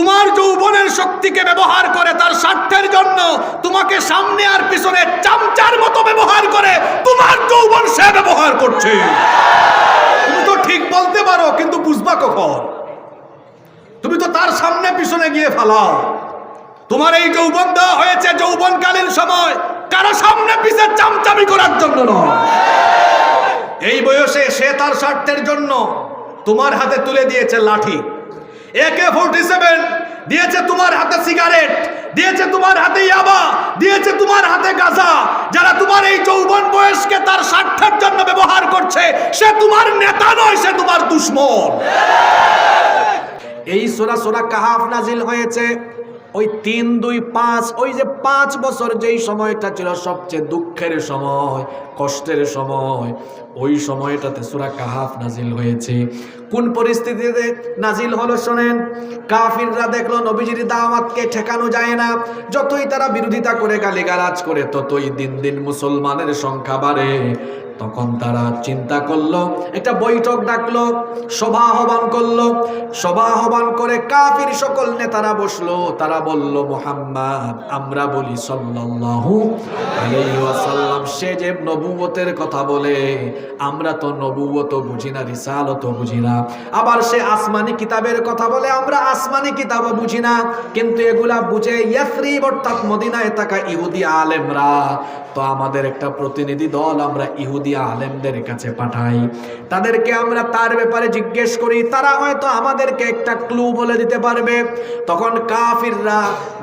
তোমার যৌবনের শক্তিকে ব্যবহার করে তার স্বার্থের জন্য তোমাকে সামনে আর পিছনে চামচার মতো ব্যবহার করে তোমার যৌবন সে ব্যবহার করছে। তুমি তো ঠিক বলতে পারো, কিন্তু বুঝবা কখন? তুমি তো তার সামনে পিছনে গিয়ে ফালাও। তোমার এই যৌবন দেওয়া হয়েছে যৌবনকালীন সময়, কারও সামনে পিছে চামচামি করার জন্য নয়। এই বয়সে সে তার স্বার্থের জন্য তোমার হাতে তুলে দিয়েছে লাঠি। একে ফোর্টি সেভেন দিয়েছে তোমার হাতে সিগারেট দিয়েছে তোমার হাতে ইয়াবা, দিয়েছে তোমার হাতে গাঁজা। যারা তোমার এই যৌবন বয়সকে তার স্বার্থের জন্য ব্যবহার করছে, সে তোমার নেতা নয়, সে তোমার দুশ্মন। এই সোরা সোরা কাহাফ নাজিল হয়েছে, ওই তিন, দুই, পাঁচ, ওই যে পাঁচ বছর যেই সময়টা ছিল সবচেয়ে দুঃখের সময়, কষ্টের সময় ওই সময়টাতে সুরা কাহাফ নাজিল হয়েছে। কোন পরিস্থিতিতে নাজিল হলো শোনেন? কাফিররা দেখল নবীজির দাওয়াতকে ঠেকানো যায় না। যতই তারা বিরোধিতা করে গালিগালাজ করে, ততই দিন দিন মুসলমানের সংখ্যা বাড়ে। তখন তারা চিন্তা করল, একটা বৈঠক ডাকলো সভা আহ্বান করল সভা আহ্বান করে কাফির সকল নেতারা বসল। তারা বলল, মোহাম্মদ, আমরা বলি সাল্লাল্লাহু আলাইহি ওয়াসাল্লাম, সে যে নবুয়তের কথা বলে, আমরা তো নবুয়ত বুঝি না রিসালত বুঝি না। আবার সে আসমানি কিতাবের কথা বলে, আমরা আসমানি কিতাবও বুঝি না। কিন্তু এগুলা বুঝে ইয়াসরিব অর্থাৎ মদিনায় থাকা ইহুদি আলেমরা, তো আমাদের একটা প্রতিনিধি দল, আমরা ইহুদি আলেমদের কাছে পাঠাই। তাদেরকে আমরা তার ব্যাপারে জিজ্ঞেস করি, তারা হয়তো আমাদেরকে একটা ক্লু বলে দিতে পারবে। তখন কাফিররা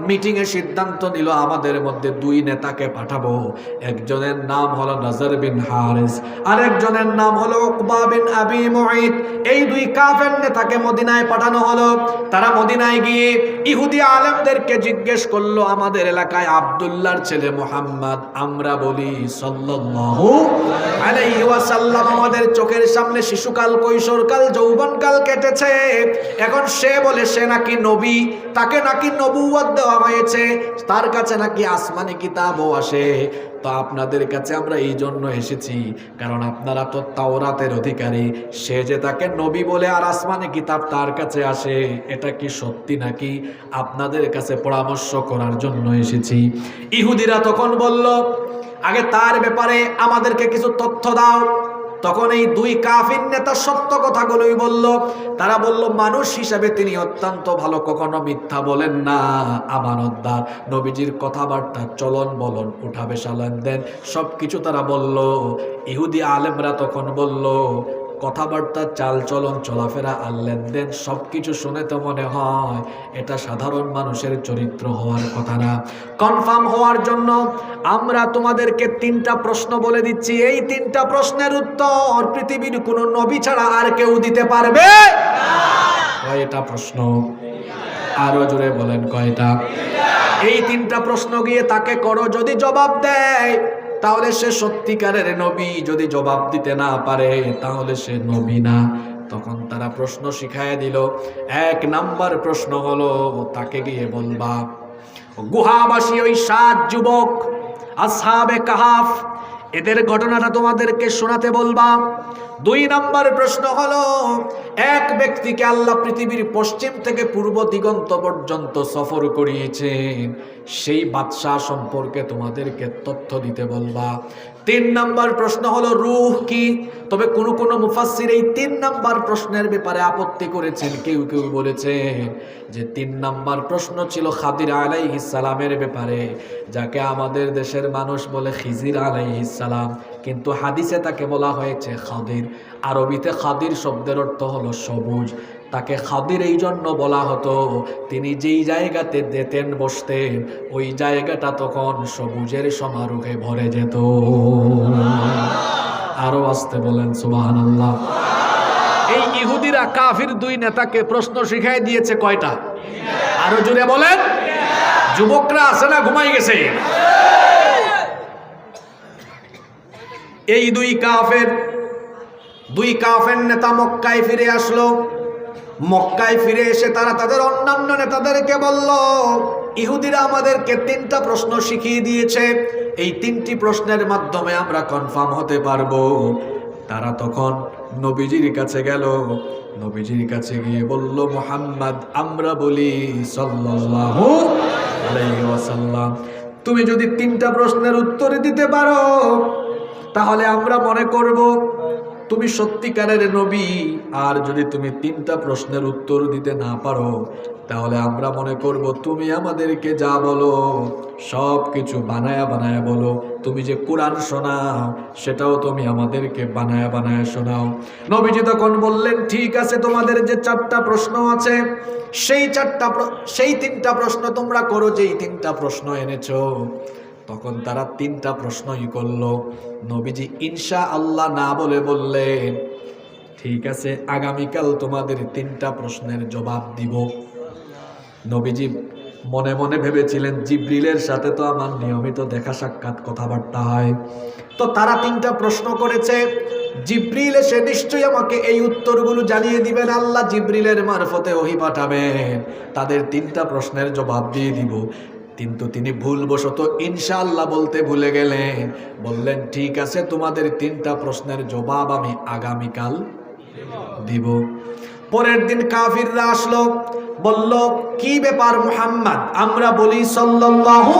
মিটিং এ সিদ্ধান্ত নিল, আমাদের মধ্যে দুই নেতাকে পাঠাবো। একজনের নাম হলো নজর বিন হারিস আর একজনের নাম হলো উকবা বিন আবি মুঈদ এই দুই কাফের নেতাকে মদিনায় পাঠানো হলো। তারা মদিনায় গিয়ে ইহুদি আলেমদেরকে জিজ্ঞেস করল, আমাদের এলাকায় আব্দুল্লাহর ছেলে মোহাম্মদ, আমরা বলি সাল্লাল্লাহু আমাদের চোখের সামনে শিশুকাল, কৈশোরকাল, যৌবনকাল কেটেছে। এখন সে বলে, সে নাকি নবী, তাকে নাকি দেওয়া হয়েছে, তার কাছে নাকি আসমানি কিতাবও আসে। আপনাদের কাছে আমরা এই জন্য এসেছি, কারণ আপনারা তো তাওরাতের অধিকারী। সে যে তাকে নবী বলে আর আসমানি কিতাব তার কাছে আসে, এটা কি সত্যি নাকি আপনাদের কাছে পরামর্শ করার জন্য এসেছি? ইহুদিরা তখন বলল আগে তার ব্যাপারে আমাদেরকে কিছু তথ্য দাও। তখন এই দুই কাফির নেতা সত্য কথাগুলোই বলল। তারা বলল, মানুষ হিসাবে তিনি অত্যন্ত ভালো, কখনো মিথ্যা বলেন না। আমানতদার, নবীজির কথাবার্তা চলন বলন উঠাবে সালেন দেন। সব কিছু তারা বলল। ইহুদি আলেমরা তখন বলল কথাবার্তা চাল চলন চলাফেরা আর লেনদেন সব কিছু শুনে তো মনে হয় এটা সাধারণ মানুষের চরিত্র হওয়ার কথা না। কনফার্ম হওয়ার জন্য আমরা তোমাদেরকে তিনটা প্রশ্ন বলে দিচ্ছি। এই তিনটা প্রশ্নের উত্তর পৃথিবীর কোনো নবী ছাড়া আর কেউ দিতে পারবে? কয়টা প্রশ্ন? আরও জোরে বলেন কয়টা? এই তিনটা প্রশ্ন গিয়ে তাকে করো, যদি জবাব দেয়। তাহলে সে সত্যিকারের নবী যদি জবাব দিতে না পারে, তাহলে সে নবী না। তখন তারা প্রশ্ন শিখায় দিল। এক নাম্বার প্রশ্ন হলো তাকে গিয়ে বলবা গুহাবাসী ওই সাত যুবক, আসহাবে কাহাফ, এদের ঘটনাটা তোমাদেরকে শোনাতে বলবা। দুই নম্বর প্রশ্ন হলো, এক ব্যক্তিকে আল্লাহ পৃথিবীর পশ্চিম থেকে পূর্ব দিগন্ত পর্যন্ত সফর করিয়েছেন, সেই বাদশাহ সম্পর্কে তোমাদেরকে তথ্য দিতে বলবা। তিন নাম্বার প্রশ্ন হলো, রূহ কি? তবে কোন কোন মুফাসসির এই তিন নাম্বার প্রশ্নের ব্যাপারে আপত্তি করেছেন, কেউ কেউ বলেছেন যে তিন নাম্বার প্রশ্ন ছিল খাদির আলাইহিস সালামের ব্যাপারে, যাকে আমাদের দেশের মানুষ বলে খিজির আলাইহিস সালাম। কিন্তু হাদিসে তাকে বলা হয়েছে খাদির। আরবিতে খাদির শব্দের অর্থ হলো সবুজ। তাকে খাদির এই জন্য বলা হতো, তিনি যেই জায়গাতে যেতেন বসতেন, ওই জায়গাটা তখন সবুজের সমারোহে ভরে যেত। আরও আসতে বলেন সুবাহান আল্লাহ এই ইহুদিরা কাফির দুই নেতাকে প্রশ্ন শিখাই দিয়েছে কয়টা? আরও জুড়ে বলেন। যুবকরা আছে না, ঘুমাই গেছে? এই দুই কাফের দুই কাফের নেতা মক্কায় ফিরে আসলো। মক্কায় ফিরে এসে তারা তাদের অন্যান্য নেতাদেরকে বলল, ইহুদিরা আমাদেরকে তিনটা প্রশ্ন শিখিয়ে দিয়েছে। এই তিনটি প্রশ্নের মাধ্যমে আমরা কনফার্ম হতে পারব। তারা তখন নবীজির কাছে গেল। নবীজির কাছে গিয়ে বলল, মোহাম্মদ, আমরা বলি সাল্লাল্লাহু আলাইহি ওয়াসাল্লাম। তুমি যদি তিনটা প্রশ্নের উত্তর দিতে পারো তাহলে আমরা মনে করব, তুমি সত্যিকারের নবী। আর যদি তুমি তিনটা প্রশ্নের উত্তর দিতে না পারো, তাহলে আমরা মনে করব, তুমি আমাদেরকে যা বলো সব কিছু বানায়া বানায়া বলো। তুমি যে কোরআন শোনাও, সেটাও তুমি আমাদেরকে বানায়া বানায়া শোনাও। নবীজি তখন বললেন, ঠিক আছে, তোমাদের যে চারটা প্রশ্ন আছে, সেই চারটা সেই তিনটা প্রশ্ন তোমরা করো, যেই তিনটা প্রশ্ন এনেছো। তখন তারা তিনটা প্রশ্নই করল। নবীজি ইনশা আল্লাহ না বলে বললেন, ঠিক আছে, আগামীকাল তোমাদের তিনটা প্রশ্নের জবাব দিব। নবীজি মনে মনে ভেবেছিলেন, জিব্রিলের সাথে তো আমার নিয়মিত দেখা সাক্ষাৎ কথাবার্তা হয়। তো তারা তিনটা প্রশ্ন করেছে, জিব্রিল এসে নিশ্চয়ই আমাকে এই উত্তরগুলো জানিয়ে দিবেন, আল্লাহ জিব্রিলের মারফতে ওহি পাঠাবেন। তাদের তিনটা প্রশ্নের জবাব দিয়ে দিব। কিন্তু তিনি ভুলবশত ইনশাআল্লাহ বলতে ভুলে গেলেন। বললেন, ঠিক আছে, তোমাদের তিনটা প্রশ্নের জবাব আমি আগামীকাল দিব। পরের দিন কাফিররা আসলো, বলল, কি ব্যাপার মুহাম্মদ? আমরা বলি সাল্লাল্লাহু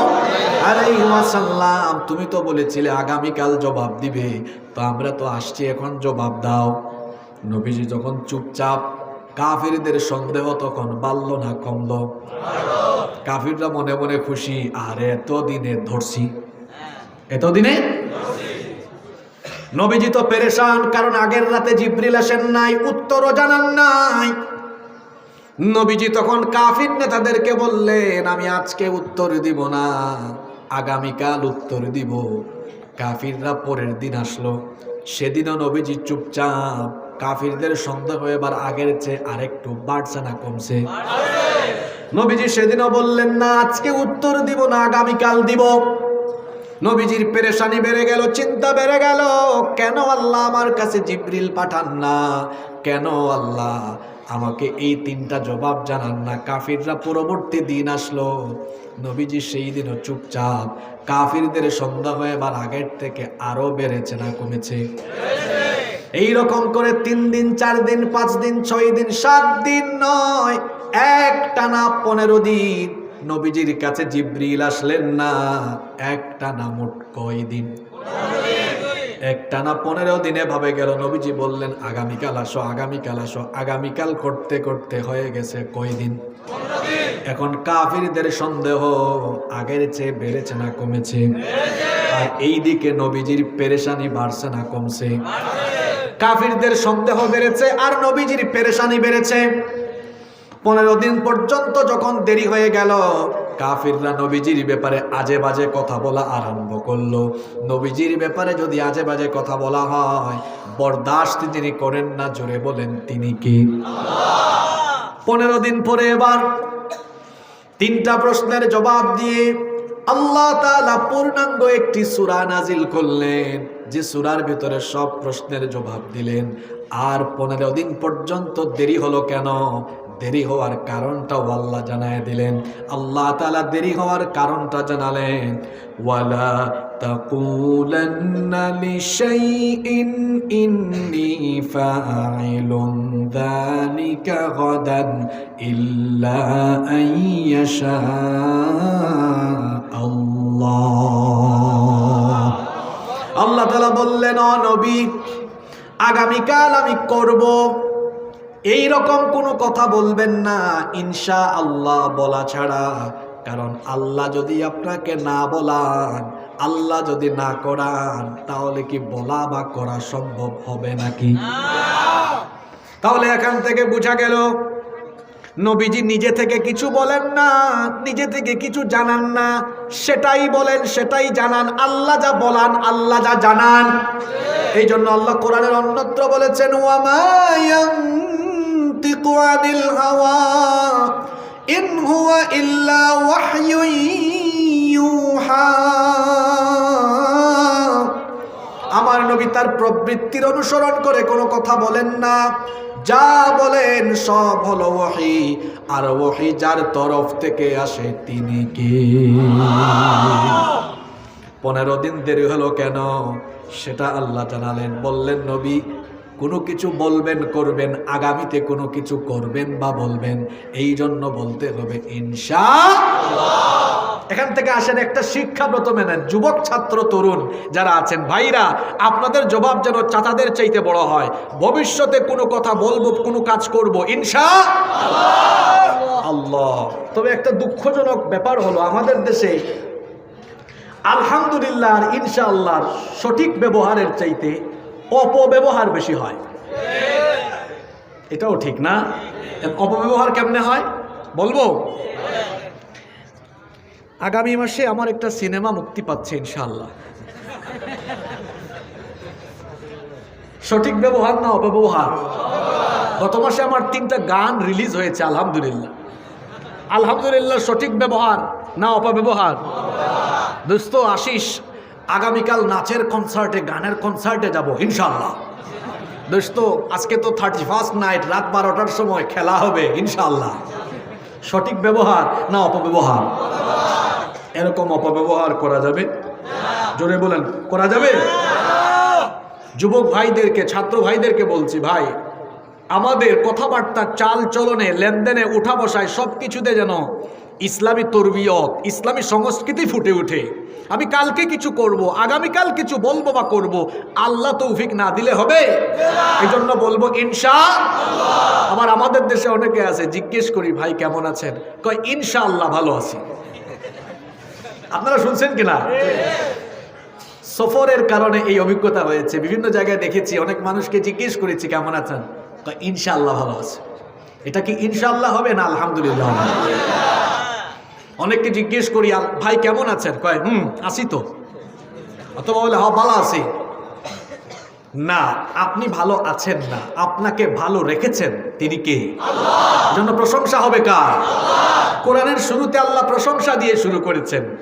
আলাইহি ওয়াসাল্লাম। তুমি তো বলেছিলে আগামীকাল জবাব দিবে। তো আমরা তো আসছি, এখন জবাব দাও। নবীজি যখন চুপচাপ কাফিরদের সন্দেহ তখন বাড়ল না, কমলো। কাফিররা মনে মনে খুশি, আর, এতদিনে ধরছি। এতদিনে? নবীজি তো পেরেশান, কারণ আগের রাতে জিব্রিল আসেন নাই, উত্তরও জানান নাই। নবীজি তখন কাফির নেতাদেরকে বললেন, আমি আজকে উত্তর দিব না, আগামীকাল উত্তর দিব। কাফিররা পরের দিন আসলো। সেদিনও নবীজি চুপচাপ কাফিরদের সন্দেহ এবার আগের চেয়ে আরেকটু বাড়ছে না, কমছে। নবীজি সেদিনও বললেন, না, আজকে উত্তর দিব না, আগামীকাল দিব। নবীজির পেরেশানি বেড়ে গেল, চিন্তা বেড়ে গেল, কেন আল্লাহ আমার কাছে জিব্রিল পাঠান না? কেন আল্লাহ আমাকে এই তিনটা জবাব জানান না? কাফিররা পরবর্তী দিন আসলো। নবীজি সেই দিনও চুপচাপ, কাফিরদের সন্দেহ এবার আগের থেকে আরও বেড়েছে না, কমেছে। এই রকম করে তিন দিন, চার দিন, পাঁচ দিন, ছয় দিন, সাত দিন নয় এক টানা পনেরো দিন। নবীজির কাছে জিব্রিল আসলেন না এক টানা মোট কয় দিন? এক টানা পনেরো দিনে ভাবে গেল, নবীজি বললেন, আগামীকাল আসো আগামীকাল আসো। আগামীকাল করতে করতে হয়ে গেছে কয় দিন? এখন কাফিরদের সন্দেহ, আগের চেয়ে বেড়েছে না কমেছে? আর এই দিকে নবীজির পেরেশানি বাড়ছে না কমছে? কাফিরদের সন্দেহ বেড়েছে আর নবীজির পেরেশানি বেড়েছে। পনেরো দিন পর্যন্ত যখন দেরি হয়ে গেল, কাফিররা নবীজির ব্যাপারে আজে বাজে কথা বলা আরম্ভ করল। নবীজির ব্যাপারে যদি আজে বাজে কথা বলা হয় বরদাস্ত যিনি করেন না, জোরে বলেন তিনি কি? পনেরো দিন পরে এবার তিনটা প্রশ্নের জবাব দিয়ে আল্লাহ তাআলা পূর্ণাঙ্গ একটি সুরা নাজিল করলেন। যে সূরার ভিতরে সব প্রশ্নের জবাব দিলেন, আর পনেরো দিন পর্যন্ত দেরি হলো কেন? দেরি হওয়ার কারণটাও আল্লাহ জানায় দিলেন। আল্লাহ তালা দেরি হওয়ার কারণটা জানালেন, ওয়ালা ইয়াশা আল্লাহ। আল্লাহ তাআলা বললেন নবী আগামীকাল আমি করব। এই রকম কোনো কথা বলবেন না। ইনশা আল্লাহ বলা ছাড়া। কারণ আল্লাহ যদি আপনাকে না বলান আল্লাহ যদি না করান তাহলে কি বলা বা করা সম্ভব হবে নাকি? তাহলে এখান থেকে বোঝা গেল নবীজি নিজে থেকে কিছু বলেন না, নিজে থেকে কিছু জানান না। সেটাই বলেন, সেটাই জানান। আল্লাহ যা বলান, আল্লাহ যা জানান। এই জন্য আল্লাহ কোরআনের অন্যত্র বলেছেন হাওয়া আমার নবী তার প্রবৃত্তির অনুসরণ করে কোনো কথা বলেন না। যা বলেন সব হলো ওহি। আর ওহি যার তরফ থেকে আসে তিনি কে? পনেরো দিন দেরি হলো কেন? সেটা আল্লাহ জানালেন। বললেন, নবী, কোনো কিছু বলবেন, করবেন, আগামীতে কোনো কিছু করবেন বা বলবেন, এই জন্য বলতে হবে, ইনশা এখান থেকে আসেন একটা শিক্ষাব্রত মেনেন। যুবক, ছাত্র, তরুণ যারা আছেন, ভাইরা, আপনাদের জবাব যেন চাচাদের চাইতে বড় হয়। ভবিষ্যতে কোনো কথা বলব, কোনো কাজ করব, ইনশা আল্লাহ। তবে একটা দুঃখজনক ব্যাপার হলো, আমাদের দেশে আলহামদুলিল্লাহ আর ইনশাআল্লাহর সঠিক ব্যবহারের চাইতে অপব্যবহার বেশি হয়। এটাও ঠিক না? অপব্যবহার কেমনে হয়? বলব? আগামী মাসে আমার একটা সিনেমা মুক্তি পাচ্ছে, ইনশাআল্লাহ। সঠিক ব্যবহার না অপব্যবহার গত মাসে আমার তিনটা গান রিলিজ হয়েছে, আলহামদুলিল্লাহ। আলহামদুলিল্লাহ, সঠিক ব্যবহার না অপব্যবহার? দোস্ত, আশিস, আগামীকাল নাচের কনসার্টে গানের কনসার্টে যাব ইনশাল্লাহ দোস্ত, আজকে তো থার্টি ফার্স্ট নাইট রাত বারোটার সময় খেলা হবে ইনশাল্লাহ সঠিক ব্যবহার না অপব্যবহার? এরকম অপব্যবহার করা যাবে? জোরে বলেন, করা যাবে? যুবক ভাইদেরকে, ছাত্র ভাইদেরকে বলছি, ভাই, আমাদের কথাবার্তা চাল চলনে লেনদেনে, উঠা বসায় সব কিছুতে যেন ইসলামী তরবিয়ত ইসলামী সংস্কৃতি ফুটে ওঠে আমি কালকে কিছু করব আগামীকাল কিছু বলব বা করব আল্লাহ তৌফিক না দিলে হবে? এই জন্য বলব ইনশা আবার আমাদের দেশে অনেকে আছে জিজ্ঞেস করি ভাই কেমন আছেন? কয় ইনশা আল্লাহ ভালো আছি। আপনারা শুনছেন কিনা? সফরের কারণে এই অভিজ্ঞতা হয়েছে। বিভিন্ন জায়গায় দেখেছি অনেক মানুষকে জিজ্ঞেস করেছি কেমন আছেন? কয়, ইনশাআল্লাহ ভালো আছে। এটা কি ইনশাআল্লাহ হবে না আলহামদুলিল্লাহ? অনেককে জিজ্ঞেস করি "আল- ভাই কেমন আছেন? কয় হুম আসি তো। অথবা বলে হ্যাঁ ভালো আছি। না আপনি ভালো আছেন না আপনাকে ভালো রেখেছেন তিনি কে? জন্য প্রশংসা হবে কার? কোরআনের শুরুতে আল্লাহ প্রশংসা দিয়ে শুরু করেছেন।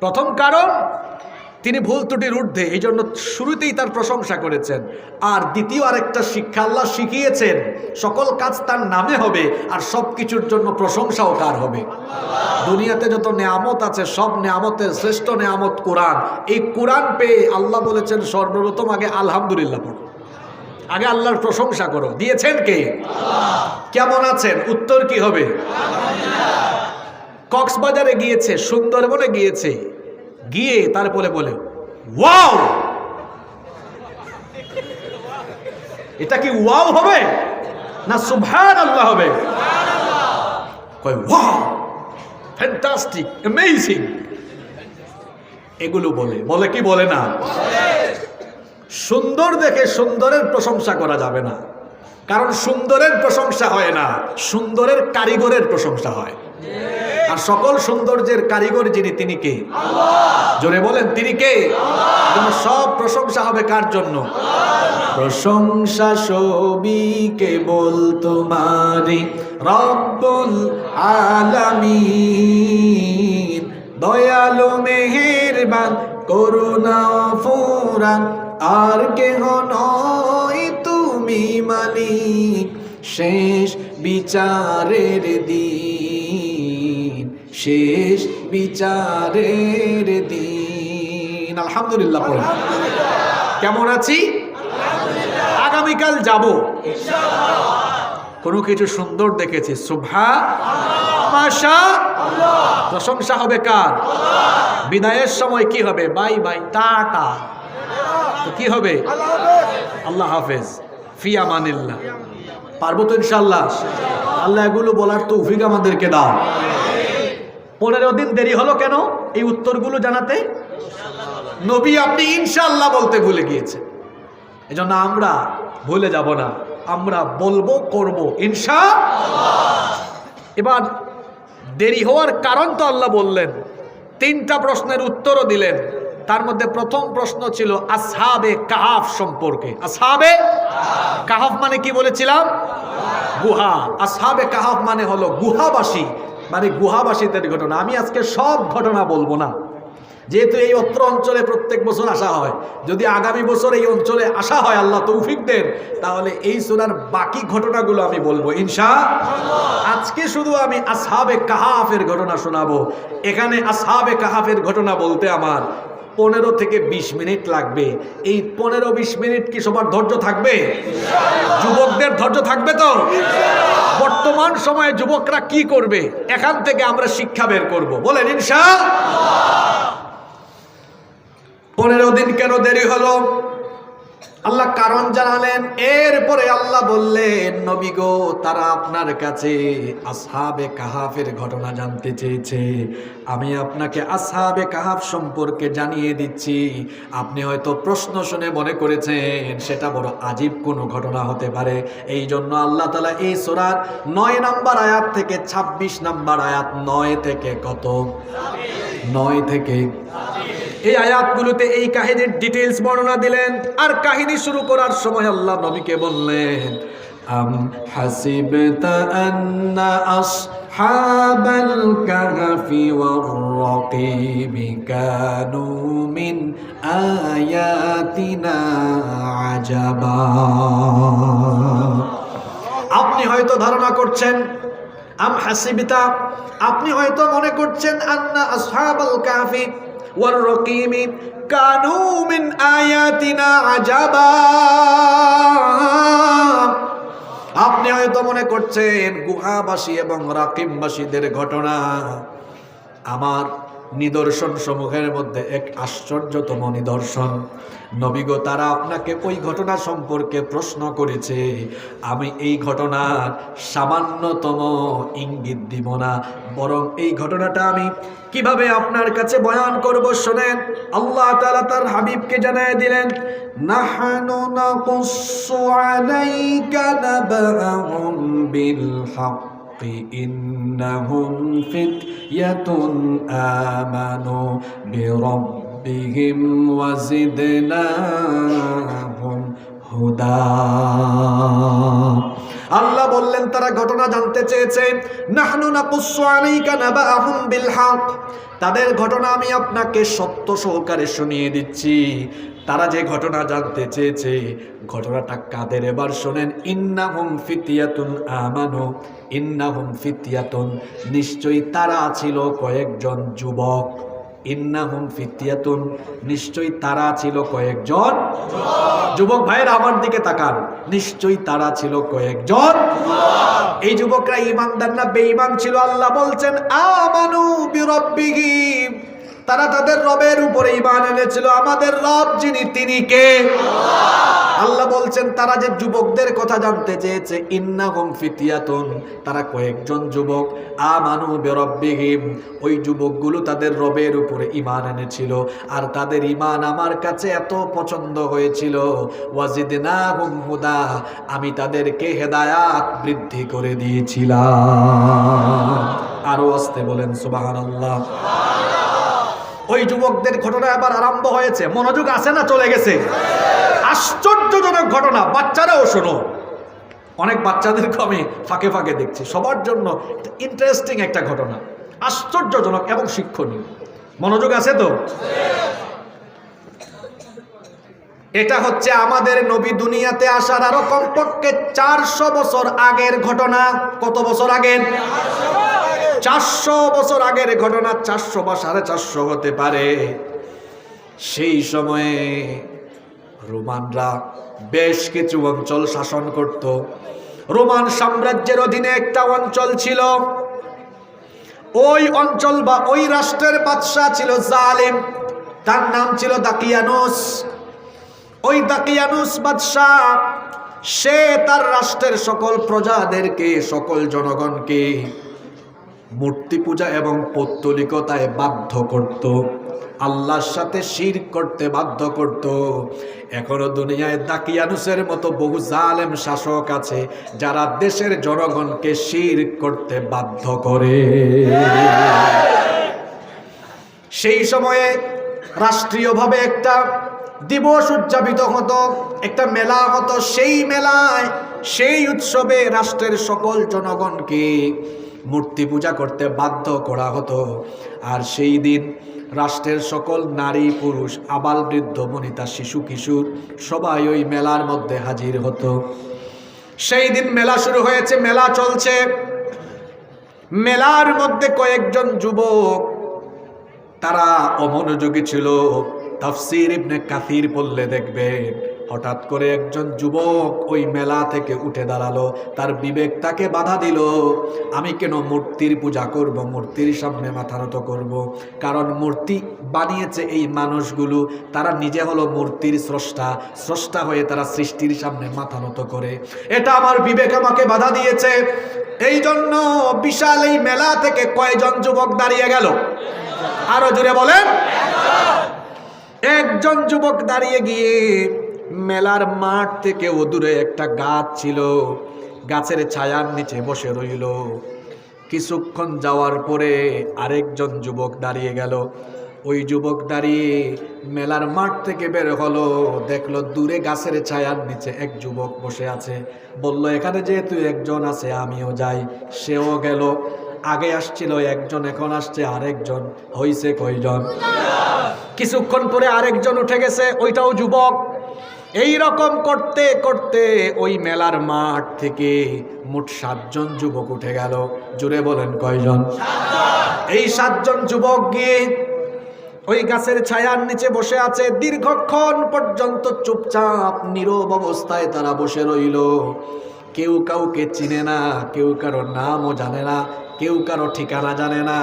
প্রথম কারণ তিনি ভুল ত্রুটির ঊর্ধ্বে এই জন্য শুরুতেই তার প্রশংসা করেছেন। আর দ্বিতীয় আরেকটা শিক্ষা আল্লাহ শিখিয়েছেন, সকল কাজ তার নামে হবে আর সব কিছুর জন্য প্রশংসাও তার হবে। দুনিয়াতে যত নেয়ামত আছে, সব নেয়ামতের শ্রেষ্ঠ নেয়ামত কোরআন। এই কোরআন পেয়ে আল্লাহ বলেছেন, সর্বপ্রথম আগে আলহামদুলিল্লাহ পড়ো। আগে আল্লাহর প্রশংসা করো। দিয়েছেন কে? কেমন আছেন? উত্তর কি হবে? কক্সবাজারে গিয়েছে, সুন্দরবনে গিয়েছে। গিয়ে তারপরে বলে, ওয়াও! এটা কি ওয়াও হবে? না সুবহান আল্লাহ হবে ওয়াও! Fantastic, amazing! এগুলো বলে। বলে কি বলে না? সুন্দর দেখে সুন্দরের প্রশংসা করা যাবে না। কারণ সুন্দরের প্রশংসা হয় না, সুন্দরের কারিগরের প্রশংসা হয়। আর সকল সৌন্দর্যের কারিগর যিনি তিনি কে? জোরে বলেন তিনি কে? সব প্রশংসা হবে কার জন্য? প্রশংসা সবই কেবল তোমারি রব্বুল আলামিন। দয়ালু মেহেরবান করুণা ফুরান। আর কেহ নয় তুমি মালিক। শেষ বিচারের দিন। শেষ বিচারের দিন। আলহামদুলিল্লাহ পড়ে। কেমন আছি? আগামীকাল যাব। কোনো কিছু সুন্দর দেখেছি। শুভা মাশা প্রশংসা হবে কার? বিদায়ের সময় কি হবে? Bye bye. টাটা। তো কি হবে? আল্লাহ হাফেজ। ফিয়া আমানিল্লাহ পারব তো ইনশাল্লাহ আল্লাহ এগুলো বলার তো অভিজ্ঞ আমাদেরকে দাও। পনেরো দিন দেরি হলো কেন? এই উত্তরগুলো জানাতে নবী আপনি ইনশাল্লাহ বলতে ভুলে গিয়েছে এজন্য আমরা ভুলে যাব না, আমরা বলব, করব ইনশা এবার দেরি হওয়ার কারণ তো আল্লাহ বললেন, তিনটা প্রশ্নের উত্তরও দিলেন। তার মধ্যে প্রথম প্রশ্ন ছিল আসহাবে কাহাফ সম্পর্কে। আসহাবে কাহাফ মানে কি বলেছিলাম? গুহা। আসহাবে কাহাফ মানে হলো গুহাবাসী। মানে গুহাবাসীদের ঘটনা। আমি আজকে সব ঘটনা বলব না। যেহেতু এই অত্র অঞ্চলে প্রত্যেক বছর আসা হয়, যদি আগামী বছর এই অঞ্চলে আসা হয় আল্লাহ তৌফিক দেন, তাহলে এই সোনার বাকি ঘটনাগুলো আমি বলব, ইনশা আজকে শুধু আমি আসহাবে কাহাফের ঘটনা শোনাবো। এখানে আসহাবে কাহাফের ঘটনা বলতে আমার পনেরো থেকে বিশ মিনিট লাগবে। এই পনেরো বিশ মিনিট কি সবার ধৈর্য থাকবে? যুবকদের ধৈর্য থাকবে তো? বর্তমান সময়ে যুবকরা কি করবে? এখান থেকে আমরা শিক্ষা বের করব। বলেন ইনশা পনেরো দিন কেন দেরি হলো? আল্লাহ কারণ জানালেন, এরপরে আল্লাহ বললেন, নবী গো, তারা আপনার কাছে আসহাবে কাহাফের ঘটনা জানতে চেয়েছে। আমি আপনাকে আসহাবে কাহাফ সম্পর্কে জানিয়ে দিচ্ছি। আপনি হয়তো প্রশ্ন শুনে মনে করেছেন, সেটা বড় আজীব কোনো ঘটনা হতে পারে। এই জন্য আল্লাহ তালা এই সোরার নয় নাম্বার আয়াত থেকে ২৬ নাম্বার আয়াত নয় থেকে কত? নয় থেকে এই আয়াতগুলোতে এই কাহিনীর ডিটেলস বর্ণনা দিলেন। আর কাহিনী শুরু করার সময় আল্লাহ নবীকে বললেন, আম হাসিবতা আন্না কাহফি ওয়ার রাকিবি কানু মিন আয়াতিনা আজাবা। আপনি হয়তো ধারণা করছেন, আম হাসিবিতা? আপনি হয়তো মনে করছেন, আন্না আসহাবাল কাহফি ওয়ার كانوا من آياتنا আজাবা আপনি হয়তো মনে করছেন, গুহাবাসী এবং রাকিমবাসীদের ঘটনা। আমার নিদর্শন সমূহের মধ্যে এক আশ্চর্যতম নিদর্শন। নবীগো তারা আপনাকে ওই ঘটনা সম্পর্কে প্রশ্ন করেছে আমি এই ঘটনার সামান্যতম ইঙ্গিত দিব না বরং এই ঘটনাটা আমি কিভাবে আপনার কাছে বয়ান করব শোনেন আল্লাহ তাআলা তার হাবিবকে জানায় দিলেন নাহানু নাকুসু আলাইকা নাবাহুম বিল হক إنهم فتية آمنوا بربهم وزدناهم হুদা আল্লাহ বললেন তারা ঘটনা জানতে চেয়েছে নাহনু নাকুসু আলাইকা নাবাহুম বিল হক তাদের ঘটনা আমি আপনাকে সত্য সহকারে শুনিয়ে দিচ্ছি তারা যে ঘটনা জানতে চেয়েছে ঘটনাটা কাদের এবার শোনেন ইন্নাহুম ফিতিয়াতুন আমানু ইন্নাহুম ফিতিয়াতুন নিশ্চয়ই তারা ছিল কয়েকজন যুবক ইন্নাহুম ফিতিয়াতুন, নিশ্চয়ই তারা ছিল কয়েকজন। যুবক ভাইয়ের আমার দিকে তাকান, নিশ্চয়ই তারা ছিল কয়েকজন। এই যুবকরা ইমানদার না বেঈমান ছিল, আল্লাহ বলছেন, আমানু বিরব্বিহিম। তারা তাদের রবের উপরে ইমান এনেছিল। আমাদের রব যিনি, তিনি কে? আল্লাহ বলছেন, তারা যে যুবকদের কথা জানতে চেয়েছে ইন্না ইন্নাহুম ফিতিয়াতুন, তারা কয়েকজন যুবক। আমানু বিরব্বিহিম, ওই যুবকগুলো তাদের রবের উপরে ইমান এনেছিল। আর তাদের ইমান আমার কাছে এত পছন্দ হয়েছিল। ওয়াজিদনাহুম হুদা, আমি তাদেরকে হেদায়াত বৃদ্ধি করে দিয়েছিলাম। আরও আসতে বলেন, সুবহানাল্লাহ। ওই যুবকদের ঘটনা আবার আরম্ভ হয়েছে। মনোযোগ আছে না, চলে গেছে। আশ্চর্যজনক ঘটনা, বাচ্চারাও শোনো। অনেক বাচ্চাদেরকে আমি ফাঁকে ফাঁকে দেখছি। সবার জন্য ইন্টারেস্টিং একটা ঘটনা। আশ্চর্যজনক এবং শিক্ষণীয়। মনোযোগ আছে তো? এটা হচ্ছে আমাদের নবী দুনিয়াতে আসার আরও কমপক্ষে চারশো বছর আগের ঘটনা। কত বছর আগের? চারশো বছর আগের ঘটনা চারশো বা সাড়ে চারশো হতে পারে। সেই সময়ে রোমানরা বেশ কিছু অঞ্চল শাসন করত। রোমান সাম্রাজ্যের অধীনে একটা অঞ্চল ছিল। ওই অঞ্চল বা ওই রাষ্ট্রের বাদশাহ ছিল জালিম। তার নাম ছিল দাকিয়ানুস। ওই দাকিয়ানুস বাদশাহ, সে তার রাষ্ট্রের সকল প্রজাদেরকে, সকল জনগণকে মূর্তি পূজা এবং পৌত্তলিকতায় বাধ্য করত। আল্লাহর সাথে শির করতে বাধ্য করত। এখনও দুনিয়ায় দাকিয়ানুসের মতো বহু জালেম শাসক আছে, যারা দেশের জনগণকে শির করতে বাধ্য করে। সেই সময়ে রাষ্ট্রীয়ভাবে একটা দিবস উদযাপিত হতো, একটা মেলা হতো। সেই মেলায়, সেই উৎসবে রাষ্ট্রের সকল জনগণকে মূর্তি পূজা করতে বাধ্য করা হতো। আর সেই দিন রাষ্ট্রের সকল নারী, পুরুষ, আবাল বৃদ্ধ, বনিতা, শিশু, কিশোর সবাই ওই মেলার মধ্যে হাজির হতো। সেই দিন মেলা শুরু হয়েছে, মেলা চলছে। মেলার মধ্যে কয়েকজন যুবক, তারা অমনোযোগী ছিল। তাফসির ইবনে কাথির বললে, দেখবেন হঠাৎ করে একজন যুবক ওই মেলা থেকে উঠে দাঁড়াল। তার বিবেক তাকে বাধা দিল। আমি কেন মূর্তির পূজা করব, মূর্তির সামনে মাথা নত করব? কারণ মূর্তি বানিয়েছে এই মানুষগুলো। তারা নিজে হলো মূর্তির স্রষ্টা। স্রষ্টা হয়ে তারা সৃষ্টির সামনে মাথা নত করে। এটা আমার বিবেক আমাকে বাধা দিয়েছে। এই জন্য বিশাল এই মেলা থেকে কয়জন যুবক দাঁড়িয়ে গেল? আরও জুড়ে বলেন। একজন যুবক দাঁড়িয়ে গিয়ে মেলার মাঠ থেকে দূরে একটা গাছ ছিল। গাছের ছায়ার নিচে বসে রইল। কিছুক্ষণ যাওয়ার পরে আরেকজন যুবক দাঁড়িয়ে গেল। ওই যুবক দাঁড়িয়ে মেলার মাঠ থেকে বের হলো। দেখল দূরে গাছের ছায়ার নিচে এক যুবক বসে আছে। বলল, এখানে যেহেতু একজন আছে, আমিও যাই। সেও গেল। আগে আসছিল একজন, এখন আসছে আরেকজন। হইছে কয়জন? কিছুক্ষণ পরে আরেকজন উঠে গেছে। ওইটাও যুবক। এই রকম করতে করতে ওই মেলার মাঠ থেকে মোট সাতজন যুবক উঠে গেল। জুড়ে বলেন কয়জন? এই সাতজন যুবক গিয়ে ওই গাছের ছায়ার নিচে বসে আছে। দীর্ঘক্ষণ পর্যন্ত চুপচাপ, নীরব অবস্থায় তারা বসে রইল। কেউ কাউকে চিনে না, কেউ কারও নামও জানে না, কেউ কারও ঠিকানা জানে না।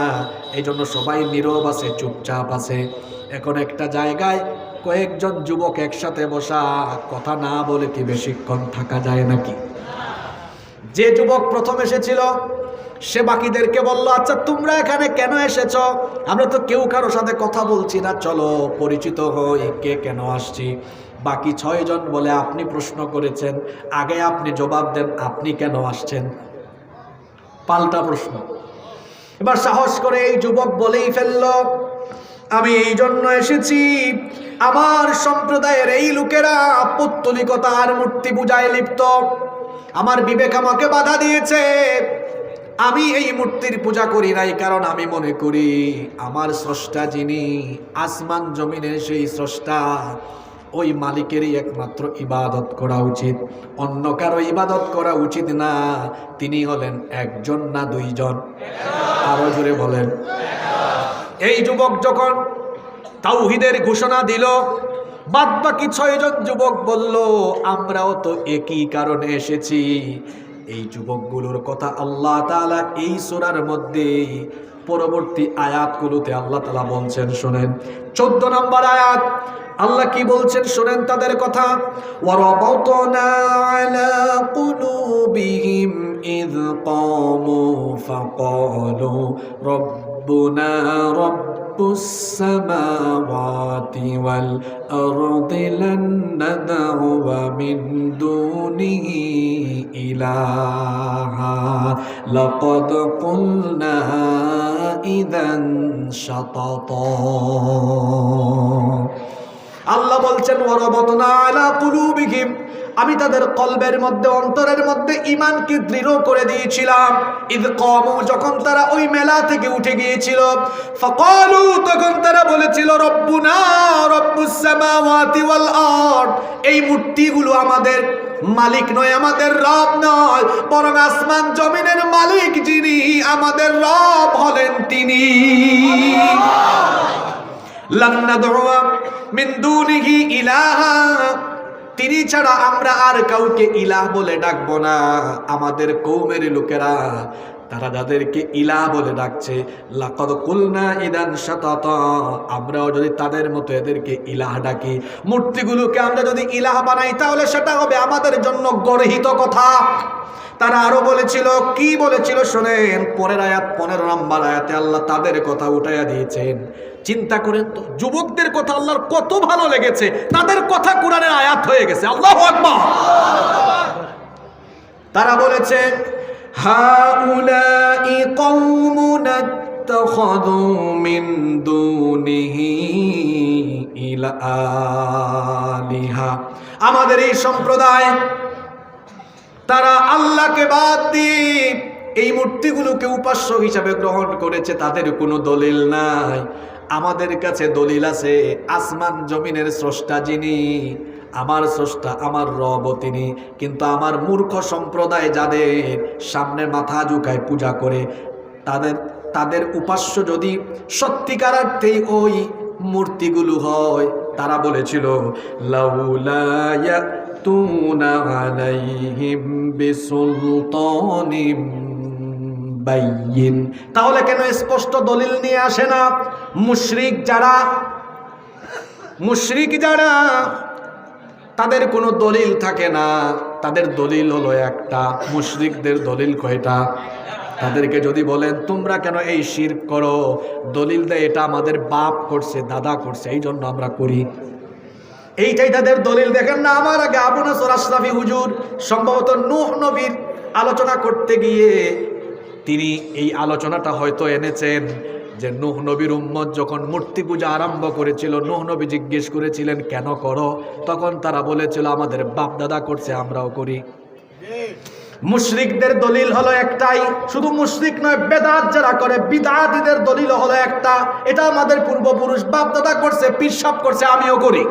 এই জন্য সবাই নীরব আছে, চুপচাপ আছে। এখন একটা জায়গায় কয়েকজন যুবক একসাথে বসা, কথা না বলে কি বেশিক্ষণ থাকা যায় নাকি? যে যুবক প্রথম এসেছিল, সে বাকিদেরকে বলল আচ্ছা তোমরা এখানে কেন এসেছ? আমরা তো কেউ কারও সাথে কথা বলছি না। চলো, পরিচিত হই, কে কেন আসছি? বাকি ছয়জন বলে, আপনি প্রশ্ন করেছেন, আগে আপনি জবাব দেন, আপনি কেন আসছেন? পাল্টা প্রশ্ন। এবার সাহস করে এই যুবক বলেই ফেলল, আমি এই জন্য এসেছি আমার সম্প্রদায়ের এই লোকেরা পৌত্তলিকতার মূর্তি পূজায় লিপ্ত। আমার বিবেক আমাকে বাধা দিয়েছে। আমি এই মূর্তির পূজা করি নাই, কারণ আমি মনে করি আমার স্রষ্টা যিনি, আসমান জমিনের সেই স্রষ্টা, ওই মালিকেরই একমাত্র ইবাদত করা উচিত। অন্য কারও ইবাদত করা উচিত না, তিনি হলেন একজন না দুইজন? আরও জোরে বলেন। এই যুবক যখন তাওহিদের ঘোষণা দিল। বাদ বাকি ছয়জন যুবক বলল, আমরাও তো একই কারণে এসেছি। এই যুবকগুলোর কথা আল্লাহ তাআলা এই সূরার মধ্যে পরবর্তী আয়াতগুলোতে আল্লাহ তাআলা বলছেন, শোনেন। চোদ্দ নম্বর আয়াত, আল্লাহ কি বলছেন শোনেন তাদের কথা? ওয়ারাবাতনা আলা কুলুবিহিম ইয কামু ফাকালু রব্বুনা رب السماوات والأرض لن ندعو من دونه إلها لقد قلنا إذا شططا আল্লাহ বলছেন ওরবতনা আলা কুলুবিহিম আমি তাদের কলবের মধ্যে অন্তরের মধ্যে ইমানকে দৃঢ় করে দিয়েছিলাম। ঈদ কমু যখন তারা ওই মেলা থেকে উঠে গিয়েছিল ফকালু তখন তারা বলেছিল রব্বুনা রব্বুস সামাওয়াতি ওয়াল আরদ। এই মূর্তিগুলো আমাদের মালিক নয় আমাদের রব নয় বরং আসমান জমিনের মালিক যিনি আমাদের রব হলেন তিনি। লান নাদউয়া মিন দুনিহি ইলাহা তিনি ছাড়া আমরা আর কাউকে ইলাহ বলে ডাকবো না। আমাদের কৌমের লোকেরা, তারা যাদেরকে ইলাহ বলে ডাকছে, লাকদ কুলনা ইদান শাতাত আমরাও যদি তাদের মতো এদেরকে ইলাহ ডাকি, মূর্তিগুলোকে আমরা যদি ইলাহ বানাই, তাহলে সেটা হবে আমাদের জন্য গর্হিত কথা। তারা আরও বলেছিল, কি বলেছিল শোনেন? পরের আয়াত, পনেরো নম্বর আয়াতে আল্লাহ তাদের কথা উঠাইয়া দিয়েছেন। চিন্তা করেন তো যুবকদের কথা আল্লাহর কত ভালো লেগেছে তাদের কথা কোরআনের আয়াত হয়ে গেছে আল্লাহ আকবার তারা বলেছে হাউলাই কওমুনা اتخذوا من دونه ইলাহা আমাদের এই সম্প্রদায় তারা আল্লাহকে বাদ দিয়ে এই মূর্তিগুলোকে উপাস্য হিসাবে গ্রহণ করেছে তাদের কোনো দলিল নাই আমাদের কাছে দলিল আছে, আসমান জমিনের স্রষ্টা যিনি, আমার স্রষ্টা, আমার রব তিনি। কিন্তু আমার মূর্খ সম্প্রদায় যাদের সামনে মাথা ঝুঁকায় পূজা করে, তাদের তাদের উপাস্য যদি সত্যিকারার্থেই ওই মূর্তিগুলো হয়, তারা বলেছিল, লাউলা ইয়াতুনা আলাইহিম বিসুলতানিম বাইয়িন তাহলে কেন স্পষ্ট দলিল নিয়ে আসে না? মুশরিক যারা মুশরিক যারা, তাদের কোনো দলিল থাকে না। তাদের দলিল হলো একটা। মুশরিকদের দলিল কয়টা? তাদেরকে যদি বলেন, তোমরা কেন এই শির করো? দলিল দেয় এটা আমাদের বাপ করছে, দাদা করছে এই জন্য আমরা করি। এইটাই তাদের দলিল। দেখেন না, আমার আগে আবু নাসর আশরাফি হুজুর সম্ভবত নূহ নবীর আলোচনা করতে গিয়ে তিনি এই আলোচনাটা হয়তো এনেছেন যে নূহ নবীর উম্মত যখন মূর্তি পূজা আরম্ভ করেছিল, নূহ নবী জিজ্ঞেস করেছিলেন, কেন করো? তখন তারা বলেছিল, আমাদের বাপ দাদা করছে, আমরাও করি। মুশরিকদের দলিল হলো একটাই, শুধু মুশরিক নয়, বেদাত যারা করে, বিদাতিদের দলিল হলো একটা। এটা আমাদের পূর্বপুরুষ, বাপ দাদা করছে পিসাব করছে, আমিও করি।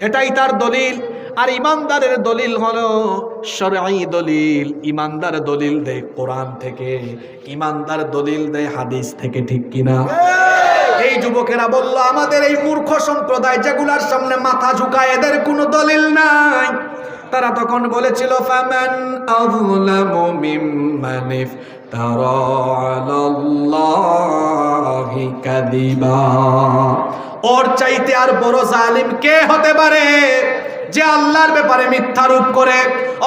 এটাই তার দলিল। আর ইমানদারের দলিল হলো সরাই দলিল। ইমানদার দলিল দেয় কোরআন থেকে ইমানদার দলিল দেয় হাদিস থেকে ঠিক কিনা এই যুবকেরা বলল আমাদের এই মূর্খ সম্প্রদায় যেগুলার সামনে মাথা ঝুঁকায় এদের কোনো দলিল নাই। তারা তখন বলেছিল ফামান আযলামু মিম্মান ইফতারা আলাল্লাহি কাযিবা। ওর চাইতে আর বড় জালিম কে হতে পারে? যে আল্লাহর ব্যাপারে মিথ্যারোপ করে,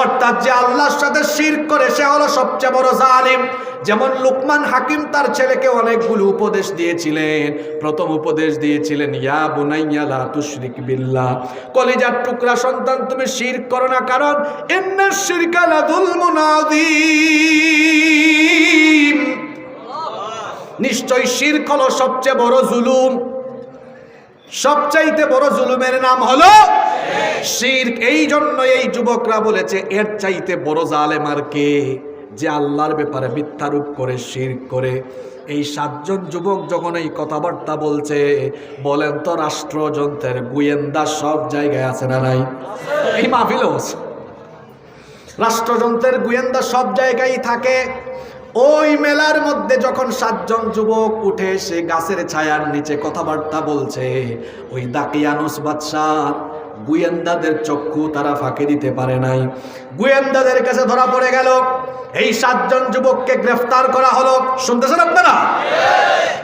অর্থাৎ যে আল্লাহর সাথে শির করে, সে হলো সবচেয়ে বড় জালিম। যেমন লুকমান হাকিম তার ছেলেকে অনেকগুলো উপদেশ দিয়েছিলেন। প্রথম উপদেশ দিয়েছিলেন, ইয়া বুনাইয়া লা তুশরিক বিল্লাহ। কলিজার টুকরা সন্তান, তুমি শির করো না, কারণ ইন্নাশ শিরকা লা যুলমুন আযীম। নিশ্চয় শিরক হলো সবচেয়ে বড় জুলুম। সবচাইতে বড় জুলুমের নাম হলো শিরক। এই জন্য এই যুবকরা বলেছে, এর চাইতে বড় জালেম আর কে? যে আল্লাহর ব্যাপারে মিথ্যারূপ করে, শিরক করে। এই সাতজন যুবক যখন এই কথাবার্তা বলছে, বলেন তো রাষ্ট্রযন্ত্রের গোয়েন্দা সব জায়গায় আছে না নাই? এই মাহফিলেও আছে। রাষ্ট্রযন্ত্রের গোয়েন্দা সব জায়গায় থাকে। ওই মেলার মধ্যে যখন সাতজন যুবক উঠে সে গাছের ছায়ার নিচে কথাবার্তা বলছে, ওই দাকিয়ানুস বাদশাহ গোয়েন্দাদের চক্ষু তারা ফাঁকে দিতে পারে নাই। গুয়েন্দাদের কাছে ধরা পড়ে গেল, এই সাতজন যুবককে গ্রেফতার করা হলো। শুনতেছেন আপনারা?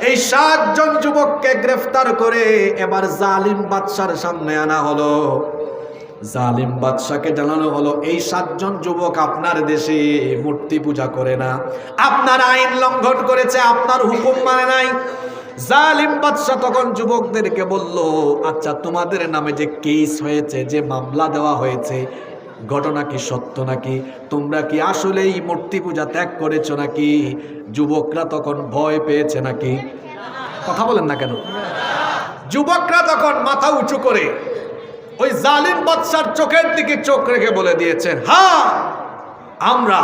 এই সাতজন যুবককে গ্রেফতার করে এবার জালিম বাদশার সামনে আনা হলো। জালিম বাদশাকে জানানো হলো, এই সাতজন যুবক আপনার দেশে মূর্তি পূজা করে না। আপনার আইন লঙ্ঘন করেছে, আপনার হুকুম মানে নাই। জালিম বাদশা তখন যুবকদেরকে বলল আচ্ছা তোমাদের নামে যে কেস হয়েছে, যে মামলা দেওয়া হয়েছে, ঘটনা কি সত্য নাকি? তোমরা কি আসলেই মূর্তি পূজা ত্যাগ করেছ নাকি? যুবকরা তখন ভয় পেয়েছে নাকি? কথা বলেন না কেন? যুবকরা তখন মাথা উঁচু করে ওই জালিম বাদশার চোখের দিকে চোখ রেখে বলে দিয়েছেন হ্যাঁ আমরা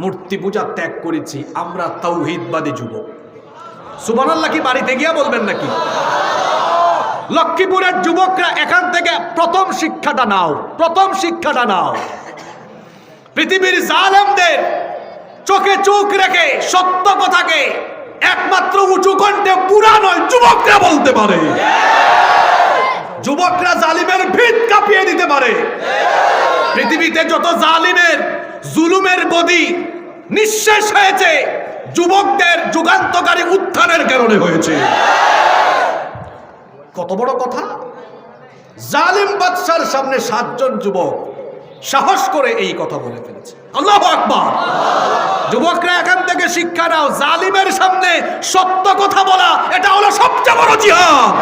মূর্তি পূজা ত্যাগ করেছি, আমরা তৌহিদবাদী যুবক। সুবহানাল্লাহ কি বাড়িতে গিয়া বলবেন নাকি? লক্ষ্মীপুরের যুবকরা এখান থেকে প্রথম শিক্ষাটা নাও, প্রথম শিক্ষাটা নাও। পৃথিবীর জালেমদের চোখে চোখ রেখে সত্য কথাকে একমাত্র উঁচু কণ্ঠে পুরা নয়, যুবকরা বলতে পারে। যুবকরা জালিমের ভিত কাঁপিয়ে দিতে পারে। পৃথিবীতে যত জালিমের, জুলুমের গদি নিঃশেষ হয়েছে, যুবকদের যুগান্তকারী উত্থানের কারণে হয়েছে। কত বড় কথা? জালিম বাদশার সামনে সাতজন যুবক সাহস করে এই কথা বলে ফেলেছে। আল্লাহ আকবার! যুবকরা এখান থেকে শিক্ষা নাও, জালিমের সামনে সত্য কথা বলা, এটা হলো সবচেয়ে বড় জিহাদ।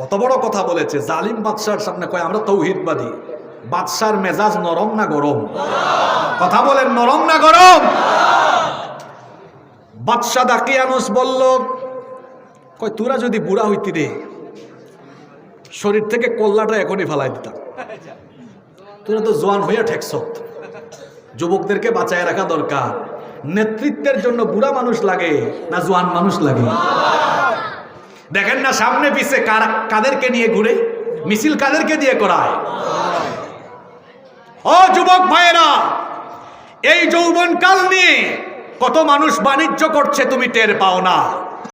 কত বড় কথা বলেছে, জালিম বাদশার সামনে কয়, আমরা তৌহিদবাদী। বাদশার মেজাজ নরম না গরম? কথা বলেন, নরম না গরম? বাদশা দাকিয়ানুস বলল, কয়, তোরা যদি বুড়া হইতি রে, শরীর থেকে কল্লাটা এখনই ফেলাই দিতাম। তোরা তো জোয়ান হইয়া ঠেকছ। যুবকদেরকে বাঁচায় রাখা দরকার। নেতৃত্বের জন্য বুড়া মানুষ লাগে না জোয়ান মানুষ লাগে? দেখেন না, সামনে পিছে কাদেরকে নিয়ে ঘুরে? মিছিল কাদেরকে দিয়ে করায়? ও যুবক ভাইয়েরা, এই যৌবন কাল নিয়ে কত মানুষ বাণিজ্য করছে তুমি টের পাও না।